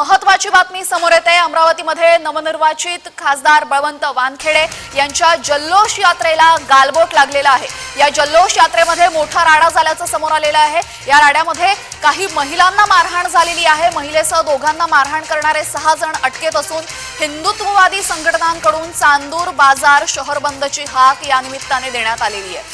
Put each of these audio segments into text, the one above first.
महत्वाची बातमी समोर येते. अमरावतीमध्ये नवनिर्वाचित खासदार बळवंत वानखेडे यांच्या जल्लोष यात्रेला गालबोट लागलेला आहे. या जल्लोष यात्रेमध्ये मोठा राडा झाल्याचं समोर आलेलं आहे. या राड्यामध्ये काही महिलांना मारहाण झालेली आहे. महिलेसह दोघांना मारहाण करणारे सहा जण अटकेत असून हिंदुत्ववादी संघटनांकडून चांदूर बाजार शहर बंदची हाक या निमित्ताने देण्यात आलेली आहे.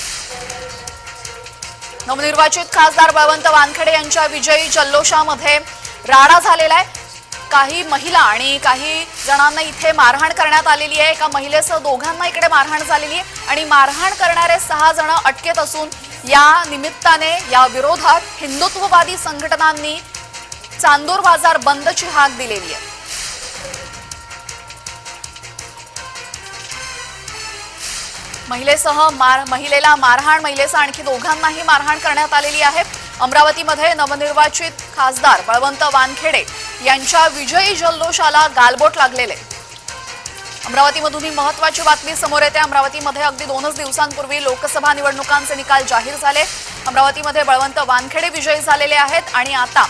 नवनिर्वाचित खासदार बळवंत वानखेडे यांच्या विजयी जल्लोषामध्ये राडा झालेला आहे. काही महिला आणि काही जणांना इथे मारहाण करण्यात आलेली आहे. एका महिलेसह दोघांना इकडे मारहाण झालेली आहे. आणि मारहाण करणारे सहा जण अटकेत असून या निमित्ताने या विरोधात हिंदुत्ववादी संघटनांनी चांदूर बाजार बंदची हाक दिलेली आहे. महिलेसह मार महिलेला मारहाण महिलेसह आणखी दोघांनाही मारहाण करण्यात आलेली आहे. अमरावतीमध्ये नवनिर्वाचित खासदार बळवंत वानखेडे यांच्या विजयी जल्लोषाला गालबोट लागलेले. अमरावतीमधून ही महत्वाची बातमी समोर येते. अमरावतीमध्ये अगदी दोनच दिवसांपूर्वी लोकसभा निवडणुकांचे निकाल जाहीर झाले. अमरावतीमध्ये बळवंत वानखेडे विजयी झालेले आहेत आणि आता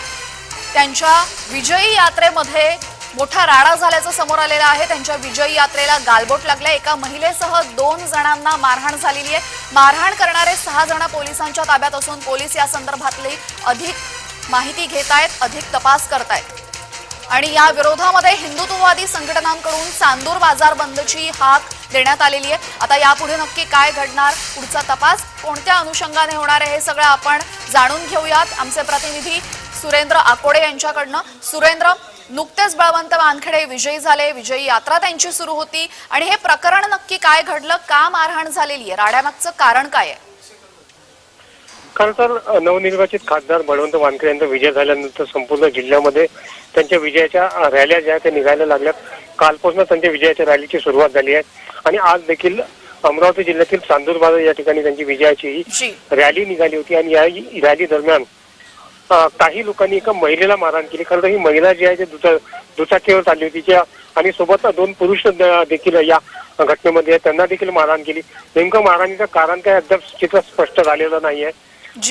त्यांच्या विजयी यात्रेमध्ये मोठा राडा झाल्याचं समोर आलेलं आहे. त्यांच्या विजयी यात्रेला गालबोट लागल्या. एका महिलेसह दोन जणांना मारहाण झालेली आहे. मारहाण करणारे सहा जण पोलिसांच्या ताब्यात असून पोलीस या संदर्भातली अधिक माहिती घेत आहेत अधिक तपास करतायत आणि या विरोधामध्ये हिंदुत्ववादी संघटनांकडून चांदूर बाजार बंदची हाक देण्यात आलेली आहे. आता यापुढे नक्की काय घडणार? पुढचा तपास कोणत्या अनुषंगाने होणार आहे हे सगळं आपण जाणून घेऊयात. आमचे प्रतिनिधी सुरेंद्र आकोडे यांच्याकडनं. सुरेंद्र नुकतेच बळवंत वानखेडे विजयी झाले विजयी यात्रा त्यांची सुरू होती आणि हे प्रकरण नक्की काय घडलं? का मारहाण झालेली आहे? राड्यामागचं कारण काय आहे? तर अ, नवनिर्वाचित खासदार बळवंत वानखेडे यांचा विजय झाल्यानंतर संपूर्ण जिल्ह्यामध्ये त्यांच्या विजयाच्या रॅल्या ज्या आहेत त्या निघायला लागल्यात. कालपासून त्यांच्या विजयाच्या रॅलीची सुरुवात झाली आहे. आणि आज देखील अमरावती जिल्ह्यातील चांदूर बाजार या ठिकाणी त्यांची विजयाची ही रॅली निघाली होती. आणि या रॅली दरम्यान काही लोकांनी एका महिलेला मारहाण केली. खरं तर ही महिला जी आहे ती दुचा दुचाकीवर चालली होती. ज्या आणि सोबत दोन पुरुष देखील या घटनेमध्ये आहेत. त्यांना देखील मारहाण केली. नेमकं मारहाणीचं कारण काय अद्याप चित्र स्पष्ट झालेलं नाहीये. जी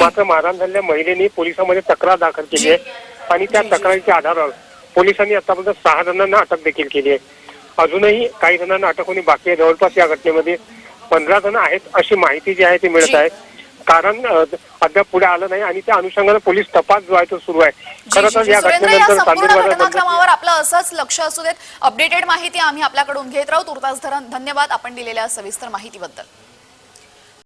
मात्र मारहाण झालेल्या महिलेने पोलिसांमध्ये तक्रार दाखल केली. आहे. आणि त्या. तक्रारीच्या आधारावर पोलिसांनी आतापर्यंत सहा जणांना अटक देखील केली आहे. अजूनही काही जणांना अटक होणे बाकी आहे. जवळपास या घटनेमध्ये पंधरा जण आहेत अशी माहिती जी आहे ती मिळत. आहे. कारण अद्याप पुढे आलं नाही आणि त्या अनुषंगाने पोलीस तपास जो आहे तो सुरू आहे. खरं तर. या घटनेनंतर घटनाक्रमावर आपलं असंच लक्ष असू देत. अपडेटेड माहिती आम्ही आपल्याकडून घेत राहू. तुर्तास धरण धन्यवाद आपण दिलेल्या सविस्तर माहितीबद्दल.